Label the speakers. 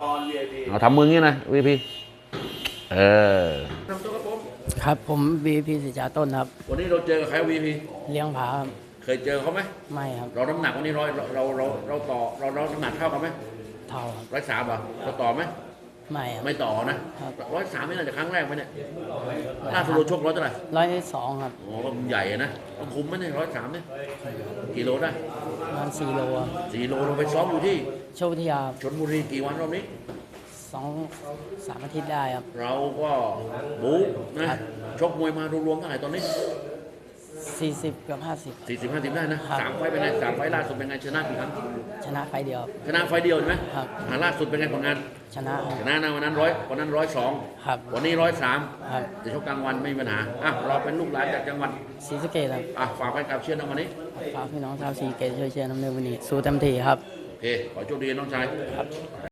Speaker 1: เอาทำมืองี้นะวีพีเออ
Speaker 2: ครับผมบีพีสิจาต้นครับ
Speaker 1: วันนี้เราเจอกับใครวีพี
Speaker 2: เลี้ยงผาครับ
Speaker 1: เคยเจอเขาไหม
Speaker 2: ไม่ครับ
Speaker 1: เราน้ำหนักวันนี้ร้อยเราเราเราต่อเราเราน้ำหนักเท่ากันไหม
Speaker 2: เท่าครับ
Speaker 1: ร้อยสามอะเราต่อไหม
Speaker 2: ไม่ครับ
Speaker 1: ไม่ต่อนะครับร้อยสามนี่น่าจะครั้งแรกไหมเนี่ยล่าสุดเราชกร้อยเท่าไหร่
Speaker 2: ร้อยสองครับ
Speaker 1: อ๋อก็ใหญ่อะนะต้องคุมไหมเนี่ยร้อยสามเนี่ย กี่โลได้
Speaker 2: ประมาณสี่โลครับ
Speaker 1: สี่โลเราไปซ้อมอยู่ที่
Speaker 2: โชควิทยา
Speaker 1: ชนบุรีกี่วันรอบนี้
Speaker 2: สองสามอาทิตย์ได้ครับ
Speaker 1: เราก็บู๊นะครับ ชกมวยมารวมๆเท่าไหร่ตอนนี้
Speaker 2: สี่สิบกับห้าสิบ
Speaker 1: สี่สิบห้าสิบได้นะครับ สามไฟล์เป็นไงสามไฟล์ล่าสุดเป็นไงชนะกี่ครั้ง
Speaker 2: ชนะไฟล์เดียว
Speaker 1: ชนะไฟล์เดียวใช่ไหม
Speaker 2: ครับ
Speaker 1: อ่าล่าสุดเป็นไงผลงาน
Speaker 2: ชนะค
Speaker 1: ช
Speaker 2: รับ
Speaker 1: นะนะวันนั้นร้อยวันนั้นร้อยสอง
Speaker 2: ครับ
Speaker 1: วันนี้ร้อยสาม
Speaker 2: ครับ
Speaker 1: จะชกกลางวันไม่มีปัญหาอะเราเป็นลูกหลานจากจังหวัด
Speaker 2: ศรีสะเกดครับ
Speaker 1: อะฝากแฟนคลับเชียร์นะวันนี้
Speaker 2: ฝากพี่น้องชาวศรีสะเกดช่วยเชียร์น้ำเนื้อวันนี้สู้เต็มที่ครับ
Speaker 1: โอเคขอโชคดีน้องชาย
Speaker 2: ครับ